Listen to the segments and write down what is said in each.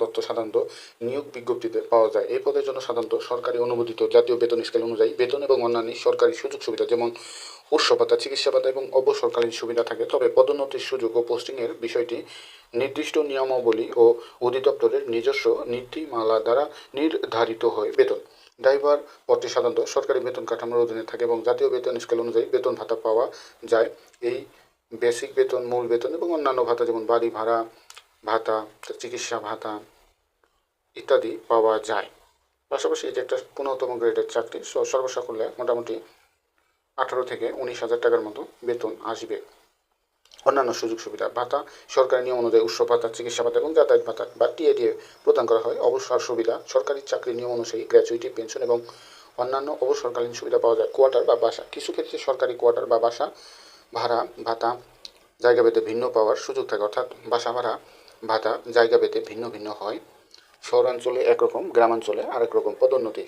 তথ্য সাধারণত নিয়োগ বিজ্ঞপ্তিতে পাওয়া যায়। এই পদের জন্য সাধারণত সরকারি অনুমোদিত জাতীয় বেতন স্কেল অনুযায়ী বেতন এবং অন্যান্য সরকারি সুযোগ সুবিধা যেমন উৎস ভাতা চিকিৎসা ভাতা এবং অবসরকালীন সুবিধা থাকে। তবে পদোন্নতির সুযোগ ও পোস্টিংয়ের বিষয়টি নির্দিষ্ট নিয়মাবলী ও অধিদপ্তরের নিজস্ব নীতিমালা দ্বারা নির্ধারিত হয় বেতন। ড্রাইভার পদটি সাধারণত সরকারি বেতন কাঠামোর অধীনে থাকে এবং জাতীয় বেতন স্কেল অনুযায়ী বেতন ভাতা পাওয়া যায়। এই বেসিক বেতন, মূল বেতন এবং অন্যান্য ভাতা যেমন বাড়ি ভাড়া ভাতা চিকিৎসা ভাতা ইত্যাদি পাওয়া যায়। পাশাপাশি এটি একটা পনেরোতম গ্রেডের চাকরি, স- সর্বসাকুল্যে মোটামুটি আঠারো থেকে উনিশ হাজার টাকার মতো বেতন আসবে। অন্যান্য সুযোগ সুবিধা, ভাতা, সরকারি নিয়ম অনুযায়ী উৎস ভাতা, চিকিৎসা ভাতা এবং যাতায়াত ভাতা বা টিএডিএ প্রদান করা হয়। অবসর সুবিধা, সরকারি চাকরির নিয়ম অনুযায়ী গ্র্যাচুইটি, পেনশন এবং অন্যান্য অবসরকালীন সুবিধা পাওয়া যায়। কোয়ার্টার বা বাসা, কিছু ক্ষেত্রে সরকারি কোয়ার্টার বা বাসা ভাড়া, ভাতা জায়গা ভেদে ভিন্ন পাওয়ার সুযোগ থাকে। অর্থাৎ বাসা ভাড়া ভাতা জায়গা ভেদে ভিন্ন ভিন্ন হয়। শহরাঞ্চলে একরকম, গ্রামাঞ্চলে আরেক রকম পদোন্নতি।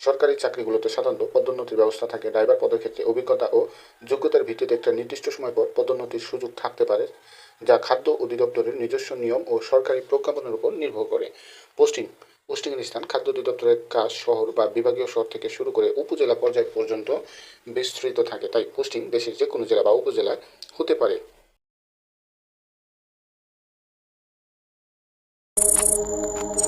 সরকারি চাকরিগুলোতে সাধারণত পদোন্নতির ব্যবস্থা থাকে। ড্রাইভার পদের ক্ষেত্রে অভিজ্ঞতা ও যোগ্যতার ভিত্তিতে একটা নির্দিষ্ট সময় পর পদোন্নতির সুযোগ থাকতে পারে, যা খাদ্য অধিদপ্তরের নিজস্ব নিয়ম ও সরকারি প্রজ্ঞাপনের উপর নির্ভর করে। পোস্টিং পোস্টিংয়ের স্থান খাদ্য অধিদপ্তরের কাজ শহর বা বিভাগীয় শহর থেকে শুরু করে উপজেলা পর্যায় পর্যন্ত বিস্তৃত থাকে। তাই পোস্টিং দেশের যে কোনো জেলা বা উপজেলায় হতে পারে। Thank you.